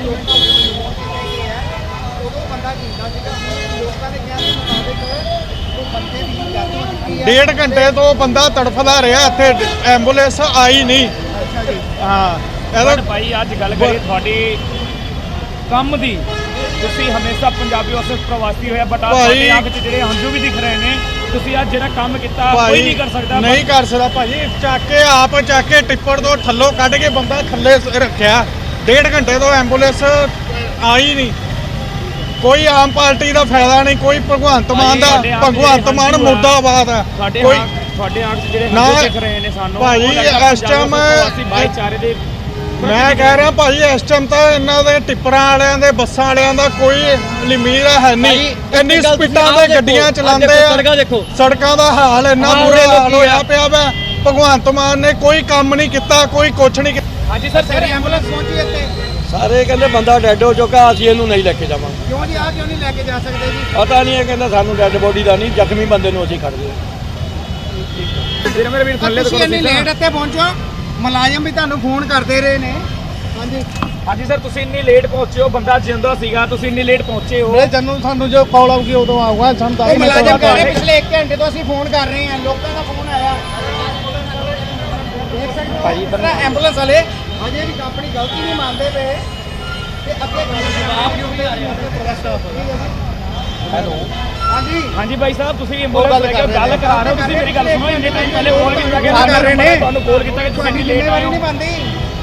ਲੋਕਾਂ ਨੂੰ ਫੋਨ ਕੀਤੇ ਗਏ ਆ ਉਦੋਂ ਬੰਦਾ ਜਿੰਦਾ ਸੀਗਾ ਹੁਣ ਲੋਕਾਂ ਦੇ ਕਹਿਣ ਦੇ ਮੁਤਾਬਿਕ ਉਹ ਬੰਦੇ ਦੀ ਡੈਥ ਹੋ ਚੁੱਕੀ ਹੈ ਡੇਢ ਘੰਟੇ ਤੋਂ ਬੰਦਾ ਤੜਫਦਾ ਰਿਹਾ ਇੱਥੇ ਐਂਬੂਲੈਂਸ ਆਈ ਨਹੀਂ। ਅੱਛਾ ਜੀ ਹਾਂ ਭਾਈ ਅੱਜ ਗੱਲ ਕਰੀਏ ਤੁਹਾਡੀ ਕੰਮ ਦੀ ਤੁਸੀਂ ਹਮੇਸ਼ਾ ਪੰਜਾਬੀ ਵਾਸਤੇ ਪ੍ਰਵਾਸੀ ਹੋਇਆ ਬਟ ਆ ਭਾਈ- ਤੁਹਾਡੀ ਅੱਖ 'ਚ ਜਿਹੜੇ ਹੰਝੂ ਵੀ ਦਿਖ ਰਹੇ ਨੇ ਤੁਸੀਂ ਅੱਜ ਜਿਹੜਾ ਕੰਮ ਕੀਤਾ ਕੋਈ ਨਹੀਂ ਕਰ ਸਕਦਾ ਨਹੀਂ ਕਰ ਸਕਦਾ। ਭਾਜੀ ਚੱਕ ਕੇ ਆਪ ਚੱਕ ਕੇ ਟਿੱਪਰ ਤੋਂ ਥੱਲੋਂ ਕੱਢ ਕੇ ਬੰਦਾ ਥੱਲੇ ਸ- ਰੱਖਿਆ। ਡੇਢ ਘੰਟੇ ਤੋਂ ਐਂਬੂਲੈਂਸ ਆਈ ਨਹੀਂ। ਕੋਈ ਆਮ ਪਾਰਟੀ ਦਾ ਫਾਇਦਾ ਨਹੀਂ ਕੋਈ ਭਗਵੰਤ ਮਾਨ ਦਾ ਭਗਵੰਤ ਮਾਨ ਮੁਰਦਾਬਾਦ ਆ। ਤੁਹਾਡੇ ਕੋਈ ਤੁਹਾਡੇ 'ਚ ਜਿਹੜੇ ਨਾ- ਹੰਝੂ ਦਿਖ ਰਹੇ ਨੇ ਸਾਨੂੰ ਭਾਈ, ਇਸ ਪ੍ਰਵਾਸੀ ਭਾਈਚਾਰੇ ਦੇ ਮੈਂ ਕਹਿ ਰਿਹਾ ਭਾਜੀ ਇਸ ਟਾਈਮ ਤਾਂ ਇਹਨਾਂ ਦੇ ਟਿੱਪਰਾਂ ਵਾਲਿਆਂ ਦੇ ਬੱਸਾਂ ਵਾਲਿਆਂ ਦਾ ਕੋਈ ਲਿਮੀਰ ਹੈ ਨਹੀਂ। ਇੰਨੀ ਸਪੀਡਾਂ ਤੇ ਗੱਡੀਆਂ ਚਲਾਉਂਦੇ ਆ। ਸੜਕਾਂ ਦੇਖੋ। ਸੜਕਾਂ ਦਾ ਹਾਲ ਇੰਨਾ ਬੁਰਾ ਹਾਲ ਲੋਕੀ ਹੋਇਆ ਆ। ਪਿਆ ਵਾ। ਭਗਵੰਤ ਮਾਨ ਨੇ ਕੋਈ ਕੰਮ ਨਹੀਂ ਕੀਤਾ ਕੋਈ ਕੁਛ ਨਹੀਂ ਕੀਤਾ। ਹਾਂਜੀ ਸਰ ਸਰ ਐਂਬੂਲੈਂਸ ਪਹੁੰਚੀ ਇੱਥੇ? ਸਾਰੇ ਕਹਿੰਦੇ ਬੰਦਾ ਡੈੱਡ ਹੋ ਚੁੱਕਾ ਅਸੀਂ ਇਹਨੂੰ ਨਹੀਂ ਲੈ ਕੇ ਜਾਵਾਂਗੇ। ਕਿਉਂ ਜੀ ਆ ਕਿਉਂ ਨਹੀਂ ਲੈ ਕੇ ਜਾ ਸਕਦੇ ਜੀ? ਪਤਾ ਨਹੀਂ ਇਹ ਕਹਿੰਦਾ ਸਾਨੂੰ ਡੈੱਡ ਬੋਡੀ ਦਾ ਨਹੀਂ ਜ਼ਖਮੀ ਬੰਦੇ ਨੂੰ ਅਸੀਂ ਖੜਦੇ ਜਿਹੜੇ ਮੇਰੇ ਵੀਰ ਥੱਲੇ ਤੁਸੀਂ ਇੰਨੀ ਲੇਟ ਇੱਥੇ ਪਹੁੰਚੋ ਮੁਲਾਜ਼ਮ ਵੀ ਤੁਹਾਨੂੰ ਫੋਨ ਕਰਦੇ ਰਹੇ ਨੇ। ਹਾਂਜੀ। ਹਾਂਜੀ ਸਰ ਤੁਸੀਂ ਇੰਨੀ ਲੇਟ ਪਹੁੰਚੇ ਹੋ ਬੰਦਾ ਜਿੰਦਾ ਸੀਗਾ ਤੁਸੀਂ ਇੰਨੀ ਲੇਟ ਪਹੁੰਚੇ ਹੋ। ਜਨੂੰ ਸਾਨੂੰ ਜੋ ਕਾਲ ਆਊਗੀ ਉਦੋਂ ਆਊਗਾ ਸਾਨੂੰ ਉਹ ਮੁਲਾਜ਼ਮ ਕਹਿ ਰਹੇ ਪਿਛਲੇ 1 ਘੰਟੇ ਤੋਂ ਅਸੀਂ ਫੋਨ ਕਰ ਰਹੇ ਹਾਂ ਲੋਕਾਂ ਦਾ ਫੋਨ ਆਇਆ। ਹੋ ਭਾਈ ਐਂਬੂਲੈਂਸ ਵਾਲੇ। ਅਜੇ ਵੀ ਆਪਣੀ ਗਲਤੀ ਨਹੀਂ ਮੰਨਦੇ ਪਏ। ਤੇ ਅੱਗੇ ਜਵਾਬ ਕਿਉਂ ਨਹੀਂ ਆ ਰਿਹਾ ਹੈਲੋ। ਹਾਂਜੀ। ਹਾਂਜੀ ਭਾਈ ਸਾਹਿਬ ਤੁਸੀਂ ਐਂਬੂਲੈਂਸ ਲੈ ਕੇ ਗੱਲ ਕਰਾ ਰਹੇ ਹੋ। ਤੁਸੀਂ ਮੇਰੀ ਗੱਲ ਸੁਣੋ ਇੰਨੇ ਟਾਈਮ ਪਹਿਲੇ ਕਾਲ ਕੀਤਾ ਕਿ ਕਰ ਰਹੇ ਨੇ। ਤੁਹਾਨੂੰ ਕਾਲ ਕੀਤਾ ਕਿ ਤੁਸੀਂ ਲੇਟ ਆਏ ਹੋ। ਨਹੀਂ ਬੰਦੀ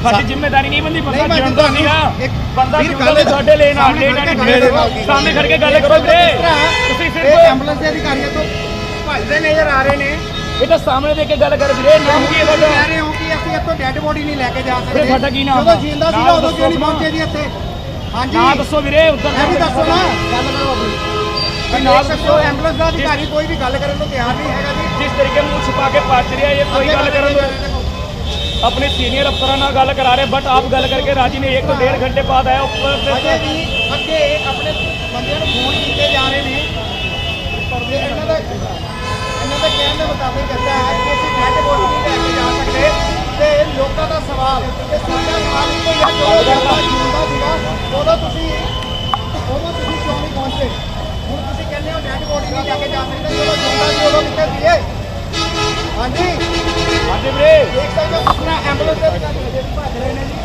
ਸਾਡੀ ਜ਼ਿੰਮੇਵਾਰੀ ਨਹੀਂ ਬੰਦੀ ਬੰਦਾ ਨਹੀਂ ਜਿੰਦਾ ਬਣਦੀ ਸੀਗਾ। ਇੱਕ ਬੰਦਾ ਗੱਲ ਤੇ ਤੁਹਾਡੇ ਲੈਣ ਆ ਲੇਟ ਖੜ ਆ ਕੇ ਗੱਲ ਕਰੋ। ਸਾਹਮਣੇ ਖੜ ਕੇ ਗੱਲ ਕਰੋ ਵੀਰੇ। ਤੁਸੀਂ ਇਹ ਸਿਰਫ ਐਂਬੂਲੈਂਸ ਦੇ ਅਧਿਕਾਰੀਆਂ ਤੋਂ ਭੱਜਦੇ ਨਜ਼ਰ ਆ ਰਹੇ ਨੇ। ਇਹ ਤਾਂ ਸਾਹਮਣੇ ਦੇ ਕੇ ਗੱਲ ਕਰ ਵੀਰੇ ਨਾਮ ਕੀ ਹੈ ਤੁਸੀਂ ਤੁਹਾਡਾ? ਕਹਿ ਰਹੇ ਹੋ ਕਿ ਅਸੀਂ ਇੱਥੋਂ ਡੈੱਡ ਬੋਡੀ ਨਹੀਂ ਲੈ ਕੇ ਜਾ ਸਕਦੇ ਵੀਰੇ ਤੁਹਾਡਾ ਕੀ ਨਾਮ ਜਦੋਂ ਆ? ਜਿੰਦਾ ਸੀਗਾ ਨਾਮ ਉਦੋਂ ਕਿਉਂ ਨਹੀਂ ਦੱਸੋ ਪਹੁੰਚੇ ਜੀ ਇੱਥੇ ਹਾਂਜੀ ਨਾ ਦੱਸੋ ਵੀਰੇ ਉੱਧਰ ਇਹ ਵੀ ਦੱਸੋ ਨਾ ਗੱਲ ਕਰੋ ਆਪਣੀ ਵੀ ਨਾਲ ਨਾਲ ਦੱਸੋ ਐਂਬੂਲੈਂਸ ਦਾ ਅਧਿਕਾਰੀ ਕੋਈ ਵੀ ਗੱਲ ਕਰਨ ਨੂੰ ਤਿਆਰ ਨਹੀਂ ਹੈਗਾ ਜੀ ਜਿਸ ਤਰੀਕੇ ਮੂੰਹ ਛੁਪਾ ਕੇ ਪੱਜ ਰਿਹਾ ਇਹ ਕੋਈ ਗੱਲ ਕਰਨ ਨੂੰ अपने सीनियर अफसरों ਨਾਲ ਗੱਲ ਕਰਾ ਰਹੇ ਬਟ ਆਪ ਗੱਲ ਕਰਕੇ ਰਾਜੀ ਨੇ 1 ਤੋਂ 1.5 ਘੰਟੇ ਬਾਅਦ ਆਇਆ ਉੱਪਰ ਅਜੇ ਤੇ ਵੀ ਅੱਗੇ ਆਪਣੇ ਬੰਦਿਆਂ ਨੂੰ ਫੋਨ ਕੀਤੇ ਜਾ ਰਹੇ ਨੇ ਪਰ ਜੇ ਇਹਨਾਂ ਦਾ ਇਹਨਾਂ ਦੇ ਕਹਿਣ ਦੇ ਮੁਤਾਬਿਕ ਕਹਿੰਦਾ ਹੈ ਕਿ ਅਸੀਂ ਡੈਡ ਬੋਡੀ ਨਹੀਂ ਲੈ ਕੇ ਜਾ ਤੁਸੀਂ ਉਦੋਂ ਤੁਸੀਂ ਕਿਉਂ ਨਹੀਂ ਪਹੁੰਚੇ ਹੁਣ ਤੁਸੀਂ ਕਹਿੰਦੇ ਹੋ ਡੈਡ ਬੋਡੀ ਨਹੀਂ ਲੈ ਕੇ ਜਾ ਸਕਦੇ ਜਦੋਂ ਜਿੰਦਾ ਸੀ ਉਦੋਂ ਕਿੱਥੇ ਸੀਗੇ? ਹਾਂਜੀ? ਹਾਂਜੀ ਵੀਰੇ। ਦੇਖ ਸਕਦੇ ਹੋ ਤਰ੍ਹਾਂ ਐਂਬੂਲੈਂਸ ਦੇ ਵਿੱਚ ਅਜੇ ਵੀ ਭੱਜ ਰਹੇ ਨੇ ਜੀ।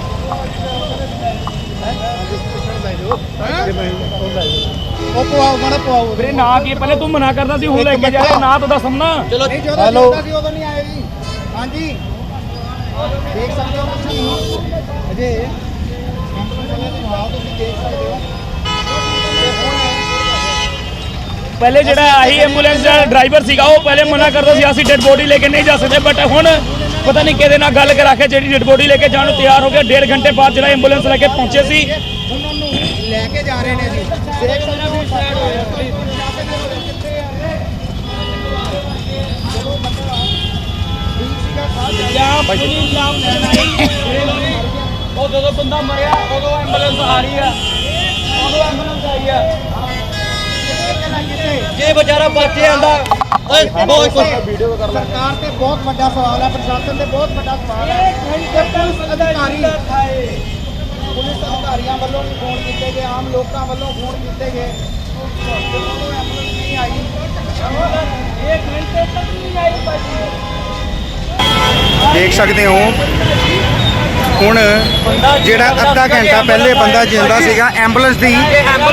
ਉਹ ਪਵਾਓ ਮਾੜਾ ਪਵਾਓ ਵੀਰੇ ਨਾ ਕੀ ਪਹਿਲੇ ਤੂੰ ਮਨਾ ਕਰਦਾ ਸੀ ਹੁਣ ਲੈ ਕੇ ਜਾ ਨਾ ਤਾਂ ਦੱਸ ਨਾ ਚਲੋ Hello. ਜਿੰਦਾ ਸੀ ਉਦੋਂ ਨਹੀਂ ਆਏ ਜੀ। ਹਾਂਜੀ। ਦੇਖ ਸਕਦੇ ਹੋ ਤੁਸੀਂ ਅਜੇ ਪਹਿਲੇ ਜਿਹੜਾ ਆਹੀ ਐਂਬੂਲੈਂਸ ਦਾ ਡਰਾਈਵਰ ਸੀਗਾ ਉਹ ਪਹਿਲੇ ਮਨਾ ਕਰਦਾ ਸੀ ਅਸੀਂ ਡੈਡ ਬੋਡੀ ਲੈ ਕੇ ਨਹੀਂ ਜਾ ਸਕਦੇ। ਬਟ ਹੁਣ ਪਤਾ ਨਹੀਂ ਕਿਹਦੇ ਨਾਲ ਗੱਲ ਕਰਾ ਕੇ ਜਿਹੜੀ ਡੈਡ ਬੋਡੀ ਲੈ ਕੇ ਜਾਣ ਨੂੰ ਤਿਆਰ ਹੋ ਗਿਆ। ਡੇਢ ਘੰਟੇ ਬਾਅਦ ਜਿਹੜਾ ਐਂਬੂਲੈਂਸ ਲੈ ਕੇ ਪਹੁੰਚੇ ਸੀ। ਉਹਨਾਂ ਨੂੰ ਲੈ ਕੇ ਜਾ ਰਹੇ ਨੇ ਜੀ। ਜਾਂ ਉਹ ਜਦੋਂ ਬੰਦਾ ਮਰਿਆ ਉਦੋਂ ਐਂਬੂਲੈਂਸ ਆ ਰਹੀ ਆ। ਉਦੋਂ ਐਂਬੂਲੈਂਸ ਆਈ ਆ। ਵਿਚਾਰਾ ਬਚ ਜਾਂਦਾ। ਓਏ ਬਹੁਤ ਕੁਛ। ਸਰਕਾਰ ਤੇ ਬਹੁਤ ਵੱਡਾ ਸਵਾਲ ਹੈ ਪ੍ਰਸ਼ਾਸਨ ਤੇ ਬਹੁਤ ਵੱਡਾ ਸਵਾਲ ਹੈ। ਕਿ ਪੁਲਿਸ ਅਧਿਕਾਰੀ ਪੁਲਿਸ ਅਧਿਕਾਰੀਆਂ ਵੱਲੋਂ ਵੀ ਫੋਨ ਕੀਤੇ ਗਏ ਆਮ ਲੋਕਾਂ ਵੱਲੋਂ ਫੋਨ ਕੀਤੇ ਗਏ। ਜਦੋਂ ਐਂਬੂਲੈਂਸ ਨਹੀਂ ਆਈ ਇੱਕ ਘੰਟੇ ਤੱਕ ਨਹੀਂ ਆਈ ਭਾਜੀ। ਦੇਖ ਸਕਦੇ ਹੋ ਹੁਣ ਜਿਹੜਾ ਅੱਧਾ ਘੰਟਾ ਪਹਿਲੇ ਬੰਦਾ ਜਿੰਦਾ ਸੀਗਾ ਐਂਬੂਲੈਂਸ ਦੀ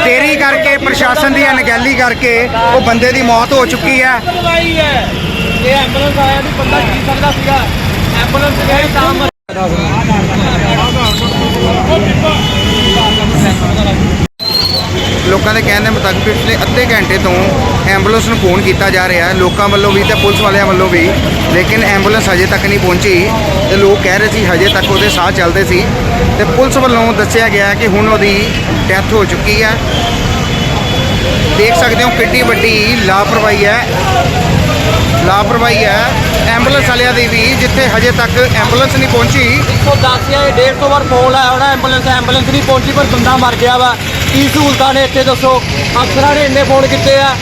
ਦੇਰੀ ਕਰਕੇ, ਪ੍ਰਸ਼ਾਸਨ ਦੀ ਅਣਗਹਿਲੀ ਕਰਕੇ ਉਹ ਬੰਦੇ ਦੀ ਮੌਤ ਹੋ ਚੁੱਕੀ ਹੈ। ਇਹ ਐਂਬੂਲੈਂਸ ਆਇਆ ਨਹੀਂ ਬੰਦਾ ਜੀ ਸਕਦਾ ਸੀਗਾ? ਐਂਬੂਲੈਂਸ ਗਈ ਤਾਂ ਲੋਕਾਂ ਦੇ ਕਹਿਣ ਦੇ ਮੁਤਾਬਕ ਪਿਛਲੇ ਅੱਧੇ ਘੰਟੇ ਤੋਂ ਐਂਬੂਲੈਂਸ ਨੂੰ ਫੋਨ ਕੀਤਾ ਜਾ ਰਿਹਾ ਹੈ। ਲੋਕਾਂ ਵੱਲੋਂ ਵੀ ਤੇ ਪੁਲਿਸ ਵਾਲਿਆਂ ਵੱਲੋਂ ਵੀ। ਲੇਕਿਨ ਐਂਬੂਲੈਂਸ ਹਜੇ ਤੱਕ ਨਹੀਂ ਪਹੁੰਚੀ। ਤੇ ਲੋਕ ਕਹਿ ਰਹੇ ਸੀ ਹਜੇ ਤੱਕ ਉਹਦੇ ਸਾਹ ਚੱਲਦੇ ਸੀ। ਤੇ ਪੁਲਿਸ ਵੱਲੋਂ ਦੱਸਿਆ ਗਿਆ ਕਿ ਹੁਣ ਉਹਦੀ ਡੈਥ ਹੋ ਚੁੱਕੀ ਹੈ। ਦੇਖ ਸਕਦੇ ਹੋ ਕਿੰਨੀ ਵੱਡੀ ਲਾਪਰਵਾਹੀ ਹੈ। ਲਾਪਰਵਾਹੀ ਹੈ। ਐਂਬੂਲੈਂਸ ਵਾਲਿਆਂ ਦੀ ਵੀ ਜਿੱਥੇ ਹਜੇ ਤੱਕ ਐਂਬੂਲੈਂਸ ਨਹੀਂ ਪਹੁੰਚੀ। 110 ਜਾਂ 150 ਵਾਰ ਫੋਨ ਆਇਆ ਹੋਣਾ, ਐਂਬੂਲੈਂਸ ਐਂਬੂਲੈਂਸ ਨਹੀਂ ਪਹੁੰਚੀ, ਪਰ ਬੰਦਾ ਮਰ ਗਿਆ ਵਾ। ਕੀ ਸਹੂਲਤਾਂ ਨੇ ਇੱਥੇ ਦੱਸੋ? ਅਫਸਰਾਂ ਨੇ ਇੰਨੇ ਫੋਨ ਕੀਤੇ ਆ।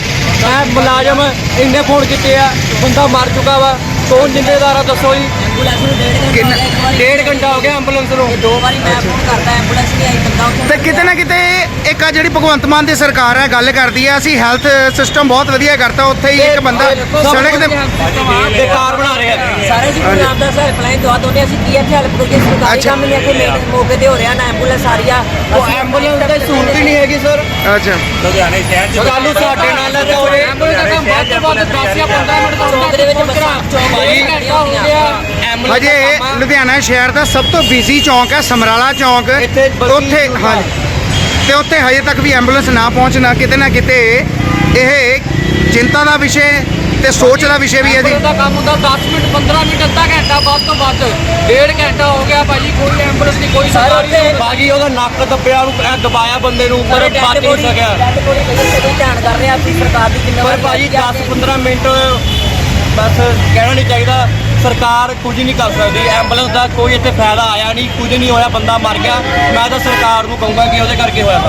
ਐ ਮੁਲਾਜ਼ਮ ਇੰਨੇ ਫੋਨ ਕੀਤੇ ਆ। ਬੰਦਾ ਮਰ ਚੁੱਕਾ ਵਾ। ਕੌਣ ਜ਼ਿੰਮੇਦਾਰ ਆ ਦੱਸੋ ਜੀ? ਐਂਬੂਲੈਂਸ ਨੂੰ ਡੇਢ ਘੰਟਾ ਕਿੰਨਾ- ਹੋ ਗਿਆ, ਇੱਕ ਵਾਰੀ ਡੇਢ ਘੰਟਾ ਹੋ ਗਿਆ ਐਂਬੂਲੈਂਸ ਨੂੰ। ਦੋ ਵਾਰੀ ਮੈਂ ਫੋਨ ਕਰਦਾ ਐਂਬੂਲੈਂਸ ਨਹੀਂ ਆਈ ਬੰਦਾ ਉੱਥੇ ਤੇ ਕਿਤੇ ਨਾ ਕਿਤੇ ਇੱਕ ਆ ਜਿਹੜੀ ਭਗਵੰਤ ਮਾਨ ਦੀ ਸਰਕਾਰ ਹੈ ਗੱਲ ਕਰਦੀ ਹੈ ਅਸੀਂ ਹੈਲਥ ਸਿਸਟਮ ਬਹੁਤ ਵਧੀਆ ਕਰਤਾ ਉੱਥੇ ਹੀ ਇੱਕ ਬੰਦਾ ਸੜਕ ਤੇ ਬੇਕਾਰ ਬਣਾ ਰਹੇ ਆ ਸਾਰੇ ਜੀ ਗੁਰੂ ਰਾਮਦਾਸ ਹੈਲਪਲਾਈਨ ਦਵਾ ਦੋਨੇ ਅਸੀਂ ਕੀ ਇੱਥੇ ਹੈਲਪ ਕਰੀਏ ਸਰਕਾਰੀ। ਕੰਮ ਨਹੀਂ ਕੋਈ ਮੇਨ ਮੌਕੇ ਤੇ ਹੋ ਰਿਹਾ ਨਾ ਐਂਬੂਲੈਂਸ ਆ ਰਹੀ ਆ। ਉਹ ਐਂਬੂਲੈਂਸ ਦੀ ਸਹੂਲਤ ਹੀ ਹੈਗੀ ਸਰ। ਅੱਛਾ। ਲੁਧਿਆਣੇ ਸ਼ਹਿਰ ਚ ਨੂੰ ਸਾਡੇ ਨਾਲ ਨਾ ਹੋਵੇ ਚੌਂਕ ਦੇ ਵਿੱਚ ਬੱਸਾਂ ਚੌਂਕ ਦੇ ਵਿੱਚ ਖੜੀਆਂ ਹੁੰਦੀਆਂ ਹਜੇ ਲੁਧਿਆਣਾ ਸ਼ਹਿਰ ਦਾ ਸਭ ਤੋਂ ਬਿਜ਼ੀ ਚੌਂਕ ਹੈ ਸਮਰਾਲਾ ਚੌਂਕ। ਉੱਥੇ ਹਾਂਜੀ। ਤੇ ਉੱਥੇ ਹਜੇ ਤੱਕ ਵੀ ਐਂਬੂਲੈਂਸ ਨਾ ਪਹੁੰਚਣਾ ਕਿਤੇ ਨਾ ਕਿਤੇ ਇਹ ਚਿੰਤਾ ਦਾ ਵਿਸ਼ੇ ਤੇ ਸੋਚ ਦਾ ਵਿਸ਼ੇ ਵੀ ਹੈ ਜੀ। ਦਾ ਕੰਮ ਹੁੰਦਾ 10 ਮਿੰਟ 15 ਮਿੰਟ ਅੱਧਾ ਘੰਟਾ ਵੱਧ ਤੋਂ ਵੱਧ। ਡੇਢ ਘੰਟਾ ਹੋ ਗਿਆ ਭਾਜੀ ਕੋਈ ਐਂਬੂਲੈਂਸ ਨਹੀਂ ਕੋਈ ਸਾਰੇ ਸਰਕਾਰੀ ਬਾਜੀ ਉਹਦਾ ਨੱਕ ਦੱਬਿਆ ਨੂੰ ਐ ਦਬਾਇਆ ਬੰਦੇ ਨੂੰ ਪਰ ਬਚ ਨਹੀਂ ਸਕਿਆ। ਧਿਆਨ ਕਰ ਰਹੇ ਆ ਅਸੀਂ ਸਰਕਾਰ ਦੀ ਪਰ ਜ਼ਿੰਮੇਵਾਰੀ ਭਾਜੀ ਹੈ 10 15 ਮਿੰਟ ਬਸ ਕਹਿਣਾ ਨਹੀਂ ਚਾਹੀਦਾ ਸਰਕਾਰ ਕੁਝ ਨਹੀਂ ਕਰ ਸਕਦੀ। ਐਂਬੂਲੈਂਸ ਦਾ ਕੋਈ ਇੱਥੇ ਫਾਇਦਾ ਆਇਆ ਨਹੀਂ ਕੁਝ ਨਹੀਂ ਹੋਇਆ ਬੰਦਾ ਮਰ ਗਿਆ। ਮੈਂ ਤਾਂ ਸਰਕਾਰ ਨੂੰ ਕਹੂੰਗਾ ਕਿ ਉਹਦੇ ਕਰਕੇ ਹੋਇਆ